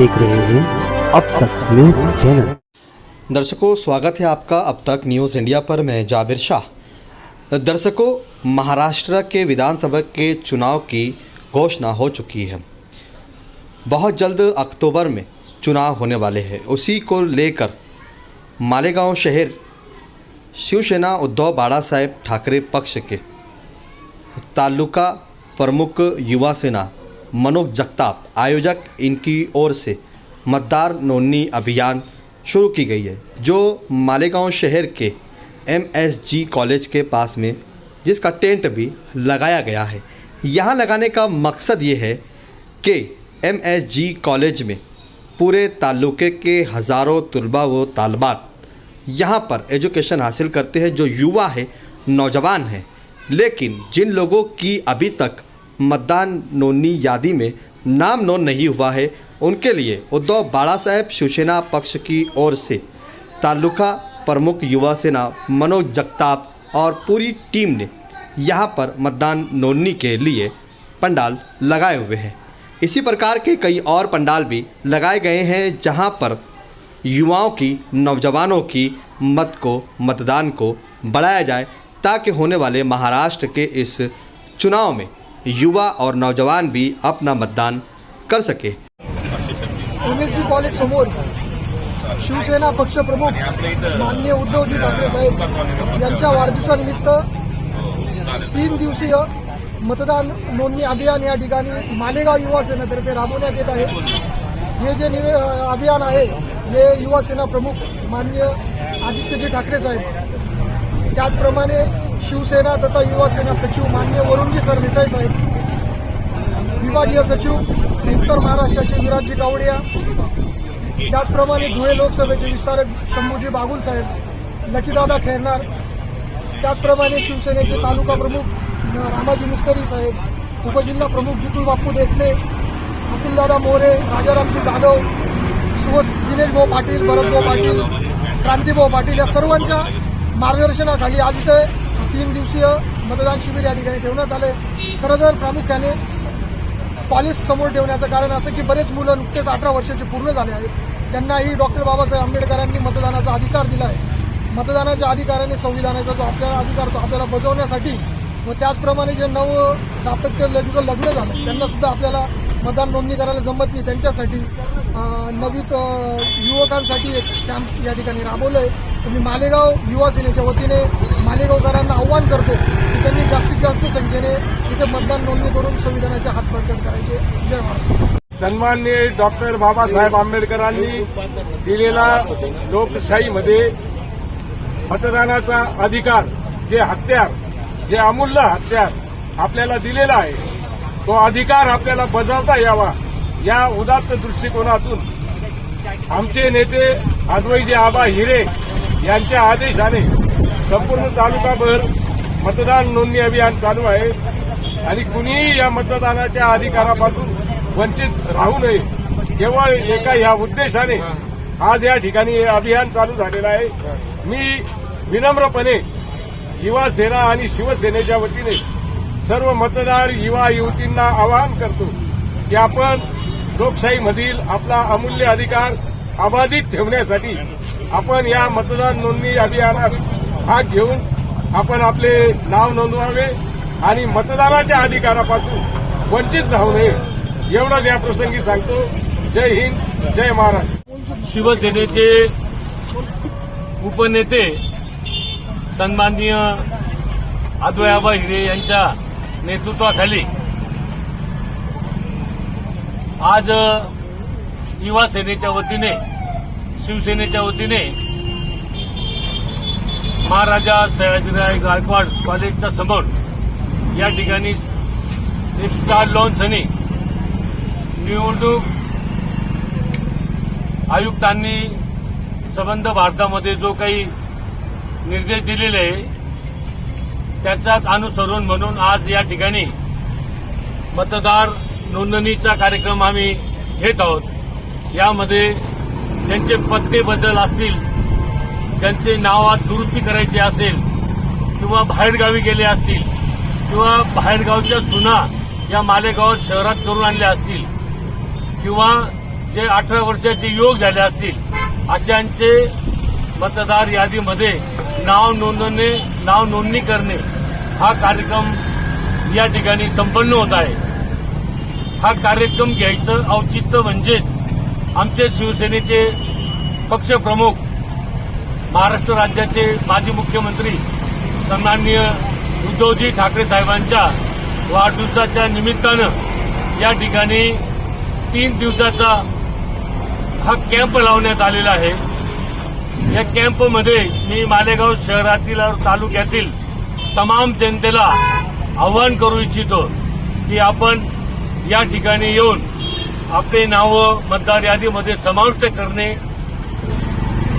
देख रहे हैं अब तक न्यूज़ चैनल। दर्शकों, स्वागत है आपका अब तक न्यूज़ इंडिया पर। मैं जाबिर शाह। दर्शकों, महाराष्ट्र के विधानसभा के चुनाव की घोषणा हो चुकी है। बहुत जल्द अक्टूबर में चुनाव होने वाले हैं। उसी को लेकर मालेगांव शहर शिवसेना उद्धव बाड़ा साहेब ठाकरे पक्ष के तालुका प्रमुख युवा सेना मनोज जगताप, आयोजक इनकी ओर से मतदार नोनी अभियान शुरू की गई है, जो मालेगांव शहर के एमएसजी कॉलेज के पास में, जिसका टेंट भी लगाया गया है। यहाँ लगाने का मकसद ये है कि एमएसजी कॉलेज में पूरे तालुके के हज़ारों तलबा व तालबात यहाँ पर एजुकेशन हासिल करते हैं, जो युवा है, नौजवान हैं। लेकिन जिन लोगों की अभी तक मतदान नोंदणी यादी में नाम नोन नहीं हुआ है। उनके लिए उद्धव बाड़ा साहेब शिवसेना पक्ष की ओर से तालुका प्रमुख युवा सेना मनोज जगताप और पूरी टीम ने यहाँ पर मतदान नोंदणी के लिए पंडाल लगाए हुए हैं। इसी प्रकार के कई और पंडाल भी लगाए गए हैं जहाँ पर युवाओं की, नौजवानों की मत को, मतदान को बढ़ाया जाए ताकि होने वाले महाराष्ट्र के इस चुनाव में युवा और नौजवान भी अपना मतदान कर सके। एम जी कॉलेज समोर शिवसेना पक्षप्रमुख माननीय उद्धवजी ठाकरे साहेब यांच्या वाढदिवसानिमित्त तीन दिवसीय मतदान नोंदणी अभियान या ठिकाणी मालेगाव युवा सेनेतर्फे राबवण्यात येत आहे. हे जे निवे अभियान आहे हे युवा सेना प्रमुख माननीय आदित्यजी ठाकरे साहेब त्याचप्रमाणे शिवसेना तथा युवासेना सचिव मान्य वरुणजी सरदेसाई साहेब विभागीय सचिव उत्तर महाराष्ट्राचे विराजजी गावडिया त्याचप्रमाणे धुळे लोकसभेचे विस्तारक शंभूजी बागुल साहेब लकीदादा खेरणार त्याचप्रमाणे शिवसेनेचे तालुका प्रमुख रामाजी मुस्करी साहेब उपजिल्हा प्रमुख जितू बाप्पू देसले अतुलदादा मोरे राजारामजी जाधव शिव दिनेश भाऊ पाटील भरतभाऊ पाटील क्रांतीभाऊ पाटील या सर्वांच्या मार्गदर्शनाखाली आज इथे तीन दिवसीय मतदान शिबिर या ठिकाणी ठेवण्यात आले खरं तर प्रामुख्याने कॉलेज समोर ठेवण्याचं कारण असं की बरेच मुलं नुकतेच अठरा वर्षाचे पूर्ण झाले आहेत. त्यांनाही डॉक्टर बाबासाहेब आंबेडकरांनी मतदानाचा अधिकार दिला आहे मतदानाच्या अधिकाराने संविधानाचा जो आपल्याला अधिकार तो आपल्याला बजावण्यासाठी व त्याचप्रमाणे जे नव दाम्पत्य लग्न लग्न झालं त्यांना सुद्धा आपल्याला मतदान नोंदणी करायला जमत नाही. त्यांच्यासाठी नवीन युवकांसाठी एक कॅम्प या ठिकाणी राबवलं आहे मी मालेगाव युवा सेनेच्या वतीने मालेगावकरांना आव्हान करतो की त्यांनी जास्तीत जास्त संख्येने तिथे मतदान नोंदणी करून संविधानाचे हात प्रकट करायचे. जय महाराज सन्माननीय डॉक्टर बाबासाहेब आंबेडकरांनी दिलेला लोकशाहीमध्ये मतदानाचा अधिकार जे हत्यार जे अमूल्य हत्यार आपल्याला दिलेला आहे तो अधिकार आपल्याला बजावता यावा या उदात्त दृष्टिकोनातून. आमचे नेते अद्वैजी आबा हिरे यांच्या आदेशाने संपूर्ण तालुकाभर मतदान नोंदणी अभियान चालू आहे. आणि कुणीही या मतदानाच्या अधिकारापासून वंचित राहू नये केवळ एका या उद्देशाने आज या ठिकाणी अभियान चालू झालेलं आहे. मी विनम्रपणे युवा सेना आणि शिवसेनेच्या वतीने सर्व मतदार युवा युवतींना आवाहन करतो की आपण लोकशाहीमधील आपला अमूल्य अधिकार अबाधित ठेवण्यासाठी आपण या मतदान नोंदणी अभियानात भाग घेऊन आपण आपले नाव नोंदवावे आणि मतदानाच्या अधिकारापासून वंचित राहू नये एवढंच या प्रसंगी सांगतो. जय हिंद जय महाराष्ट्र. शिवसेनेचे उपनेते सन्माननीय अद्वयाबा हिरे यांच्या नेतृत्वाखाली. आज युवा सेनेच्या वतीने शिवसेनेच्या वतीने महाराजा सयाजीराय गायकवाड कॉलेजच्या समोर या ठिकाणी एक स्टार लॉन्च आणि निवडणूक आयुक्तांनी संबंध भारतामध्ये जो काही निर्देश दिलेले आहे त्याचाच अनुसरून म्हणून आज या ठिकाणी मतदार नोंदणीचा कार्यक्रम आम्ही घेत आहोत. यामध्ये ज्यांचे पत्ते बदल असतील त्यांचे नावात दुरुस्ती करायची असेल किंवा बाहेरगावी गेले असतील किंवा बाहेरगावच्या सुना या मालेगाव शहरात करून आणल्या असतील किंवा जे अठरा वर्षाचे योग झाले असतील अशांचे मतदार यादीमध्ये नाव नोंदणे नाव नोंदणी करणे हा कार्यक्रम या ठिकाणी संपन्न होत आहे. हा कार्यक्रम घ्यायचं औचित्य म्हणजेच आमचे शिवसेनेचे पक्षप्रमुख महाराष्ट्र राज्याचे माजी मुख्यमंत्री सन्माननीय उद्धवजी ठाकरे साहेबांच्या वाढदिवसाच्या निमित्तानं या ठिकाणी तीन दिवसाचा हा कॅम्प लावण्यात आलेला आहे. या कॅम्पमध्ये मी मालेगाव शहरातील और तालुक्यातील तमाम जनतेला आवाहन करू इच्छितो की आपण या ठिकाणी येऊन आपले नावं मतदार यादीमध्ये समाविष्ट करणे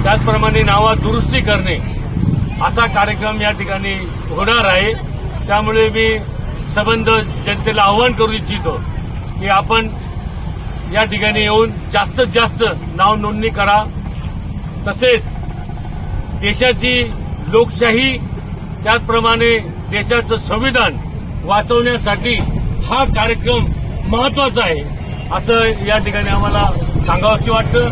त्याचप्रमाणे नावा दुरुस्ती करणे असा कार्यक्रम या ठिकाणी होणार आहे. त्यामुळे मी संबंध जनतेला आवाहन करू इच्छितो की आपण या ठिकाणी येऊन जास्तीत जास्त नाव नोंदणी करा. तसेच देशाची लोकशाही त्याचप्रमाणे देशाचं संविधान वाचवण्यासाठी हा कार्यक्रम महत्त्वाचा आहे असं या ठिकाणी आम्हाला सांगावंशी वाटतं.